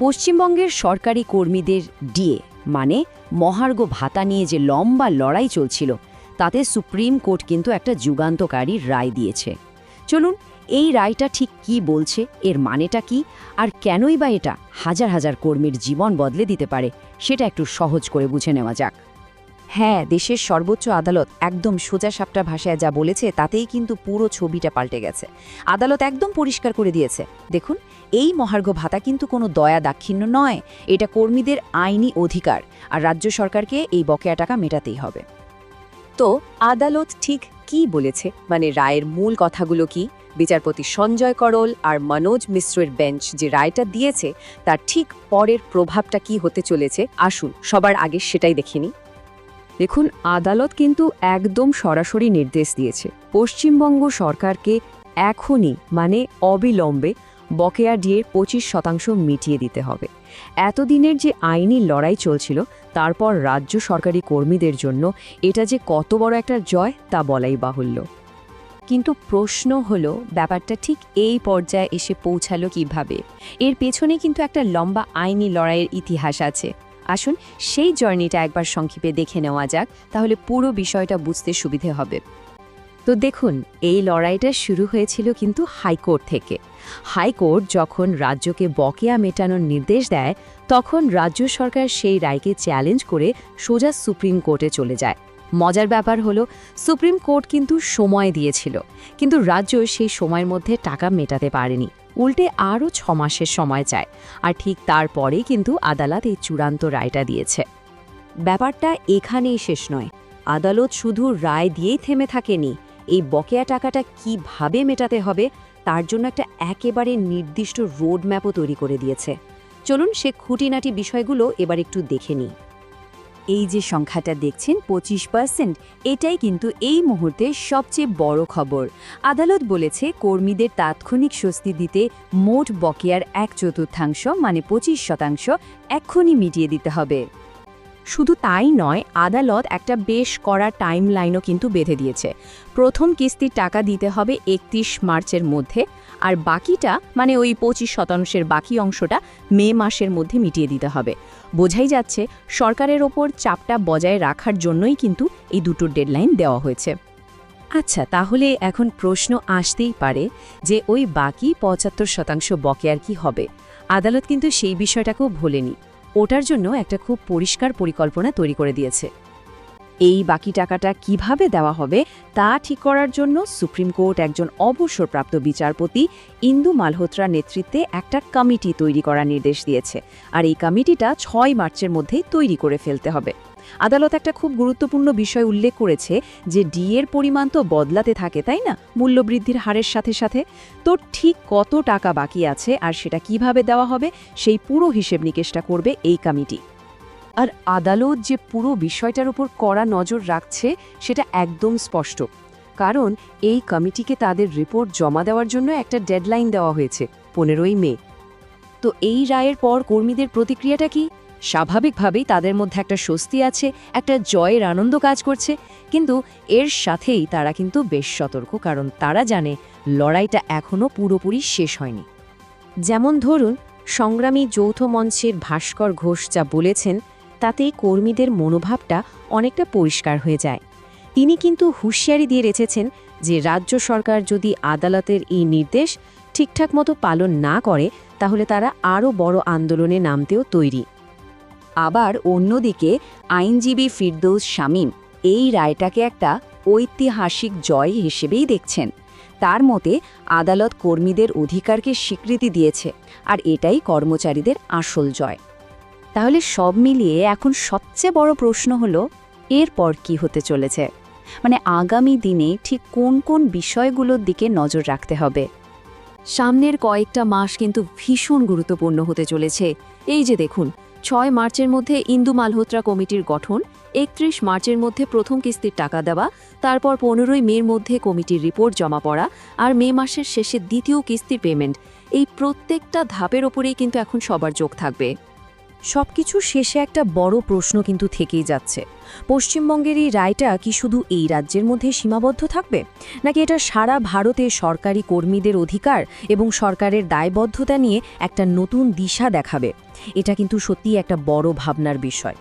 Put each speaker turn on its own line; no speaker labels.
পশ্চিমবঙ্গের সরকারি কর্মীদের ডিএ মানে মহার্ঘ ভাতা নিয়ে যে লম্বা লড়াই চলছিল, তাতে সুপ্রিম কোর্ট কিন্তু একটা যুগান্তকারী রায় দিয়েছে। চলুন, এই রায়টা ঠিক কি বলছে, এর মানেটা কি, আর কেনই বা এটা হাজার হাজার কর্মীর জীবন বদলে দিতে পারে, সেটা একটু সহজ করে বুঝে নেওয়া যাক।
হ্যাঁ দেশের সর্বোচ্চ আদালত একদম সোজা সাপটা ভাষায় যা বলেছে তাতেই কিন্তু পুরো ছবিটা পাল্টে গেছে। আদালত একদম পরিষ্কার করে দিয়েছে। দেখুন, এই মহার্ঘ ভাতা কিন্তু কোনো দয়া দাক্ষিণ্য নয়, এটা কর্মীদের আইনি অধিকার, আর রাজ্য সরকারকে এই বকেয়া টাকা মেটাতেই হবে। তো আদালত ঠিক কি বলেছে? মানে রায়ের মূল কথাগুলো কি? বিচারপতি সঞ্জয় করল আর মনোজ মিশ্রের বেঞ্চ যে রায়টা দিয়েছে, তার ঠিক পরের প্রভাবটা কি হতে চলেছে? আসুন, সবার আগে সেটাই দেখিনি
দেখুন, আদালত কিন্তু একদম সরাসরি নির্দেশ দিয়েছে। পশ্চিমবঙ্গ সরকারকে এখনই মানে অবিলম্বে, বকেয়া ডিয়ের পঁচিশ শতাংশ মিটিয়ে দিতে হবে। এতদিনের যে আইনি লড়াই চলছিল, তারপর রাজ্য সরকারি কর্মীদের জন্য এটা যে কত বড় একটা জয়, তা বলাই বাহুল্য।
কিন্তু প্রশ্ন হলো, ব্যাপারটা ঠিক এই পর্যায়ে এসে পৌঁছালো কীভাবে? এর পেছনে কিন্তু একটা লম্বা আইনি লড়াইয়ের ইতিহাস আছে। আসুন সেই জার্নিটা একবার সংক্ষেপে দেখে নেওয়া যাক, তাহলে পুরো বিষয়টা বুঝতে সুবিধে হবে। তো দেখুন, এই লড়াইটা শুরু হয়েছিল কিন্তু হাইকোর্ট থেকে। হাইকোর্ট যখন রাজ্যকে বকেয়া মেটানোর নির্দেশ দেয়, তখন রাজ্য সরকার সেই রায়কে চ্যালেঞ্জ করে সোজা সুপ্রিম কোর্টে চলে যায়। মজার ব্যাপার হলো, সুপ্রিম কোর্ট কিন্তু সময় দিয়েছিল, কিন্তু রাজ্য সেই সময়ের মধ্যে টাকা মেটাতে পারেনি। উল্টে আরও ছ মাসের সময় চায়, আর ঠিক তারপরেই কিন্তু আদালত এই চূড়ান্ত রায়টা দিয়েছে। ব্যাপারটা এখানেই শেষ নয়। আদালত শুধু রায় দিয়েই থেমে থাকেনি, এই বকেয়া টাকাটা কীভাবে মেটাতে হবে তার জন্য একটা একেবারে নির্দিষ্ট রোড ম্যাপও তৈরি করে দিয়েছে। চলুন সে খুঁটিনাটি বিষয়গুলো এবার একটু দেখে নিই। এই যে সংখ্যাটা দেখছেন, পঁচিশ পার্সেন্ট এটাই কিন্তু এই মুহূর্তে সবচেয়ে বড় খবর। আদালত বলেছে, কর্মীদের তাৎক্ষণিক স্বস্তি দিতে মোট বকেয়ার এক চতুর্থাংশ মানে পঁচিশ শতাংশ, এক্ষুনি মিটিয়ে দিতে হবে। শুধু তাই নয়, আদালত একটা বেশ করা টাইম লাইনও কিন্তু বেঁধে দিয়েছে। প্রথম কিস্তির টাকা দিতে হবে একত্রিশ মার্চের মধ্যে, আর বাকিটা মানে ওই পঁচিশ শতাংশের বাকি অংশটা মে মাসের মধ্যে মিটিয়ে দিতে হবে। বোঝাই যাচ্ছে, সরকারের ওপর চাপটা বজায় রাখার জন্যই কিন্তু এই দুটোর ডেডলাইন দেওয়া হয়েছে। আচ্ছা তাহলে এখন প্রশ্ন আসতেই পারে যে ওই বাকি পঁচাত্তর শতাংশ বকেয়ার কি হবে? আদালত কিন্তু সেই বিষয়টাকেও ভোলেনি। ওটার জন্য একটা খুব পরিষ্কার পরিকল্পনা তৈরি করে দিয়েছে। এই বাকি টাকাটা কীভাবে দেওয়া হবে তা ঠিক করার জন্য সুপ্রিম কোর্ট একজন অবসরপ্রাপ্ত বিচারপতি ইন্দু মালহোত্রার নেতৃত্বে একটা কমিটি তৈরি করার নির্দেশ দিয়েছে। আর এই কমিটিটা ছয় মার্চের মধ্যেই তৈরি করে ফেলতে হবে। আদালত একটা খুব গুরুত্বপূর্ণ বিষয় উল্লেখ করেছে যে ডি এর পরিমাণ তো বদলাতে থাকে, তাই না? মূল্যবৃদ্ধির হারের সাথে সাথে। তো ঠিক কত টাকা বাকি আছে আর সেটা কীভাবে দেওয়া হবে সেই পুরো হিসেব নিকেশটা করবে এই কমিটি। আর আদালত যে পুরো বিষয়টার উপর কড়া নজর রাখছে, সেটা একদম স্পষ্ট। কারণ এই কমিটিকে তাদের রিপোর্ট জমা দেওয়ার জন্য একটা ডেডলাইন দেওয়া হয়েছে, পনেরোই মে। তো এই রায়ের পর কর্মীদের প্রতিক্রিয়াটা কি? স্বাভাবিকভাবেই তাদের মধ্যে একটা স্বস্তি আছে, একটা জয়ের আনন্দ কাজ করছে, কিন্তু এর সাথেই তারা কিন্তু বেশ সতর্ক, কারণ তারা জানে লড়াইটা এখনও পুরোপুরি শেষ হয়নি। যেমন ধরুন, সংগ্রামী যৌথ মঞ্চের ভাস্কর ঘোষ যা বলেছেন তাতেই কর্মীদের মনোভাবটা অনেকটা পরিষ্কার হয়ে যায়। তিনি কিন্তু হুঁশিয়ারি দিয়ে রেখেছেন যে রাজ্য সরকার যদি আদালতের এই নির্দেশ ঠিকঠাক মতো পালন না করে, তাহলে তারা আরও বড় আন্দোলনে নামতেও তৈরি। আবার অন্যদিকে আইনজীবী ফিরদৌস শামীম এই রায়টাকে একটা ঐতিহাসিক জয় হিসেবেই দেখছেন। তার মতে আদালত কর্মীদের অধিকারকে স্বীকৃতি দিয়েছে, আর এটাই কর্মচারীদের আসল জয়। তাহলে সব মিলিয়ে এখন সবচেয়ে বড় প্রশ্ন হলো, এরপর কি হতে চলেছে? মানে আগামী দিনে ঠিক কোন কোন বিষয়গুলোর দিকে নজর রাখতে হবে? সামনের কয়েকটা মাস কিন্তু ভীষণ গুরুত্বপূর্ণ হতে চলেছে। এই যে দেখুন, ছয় মার্চের মধ্যে ইন্দু মালহোত্রা কমিটির গঠন, একত্রিশ মার্চের মধ্যে প্রথম কিস্তির টাকা দেওয়া, তারপর পনেরোই মের মধ্যে কমিটির রিপোর্ট জমা পড়া আর মে মাসের শেষে দ্বিতীয় কিস্তির পেমেন্ট এই প্রত্যেকটা ধাপের ওপরেই কিন্তু এখন সবার যোগ থাকবে। সবকিছু শেষে একটা বড় প্রশ্ন কিন্তু থেকেই যাচ্ছে। পশ্চিমবঙ্গের এই রায়টা কি শুধু এই রাজ্যের মধ্যে সীমাবদ্ধ থাকবে? নাকি এটা সারা ভারতে সরকারি কর্মীদের অধিকার এবং সরকারের দায়বদ্ধতা নিয়ে একটা নতুন দিশা দেখাবে? এটা কিন্তু সত্যি একটা বড় ভাবনার বিষয়।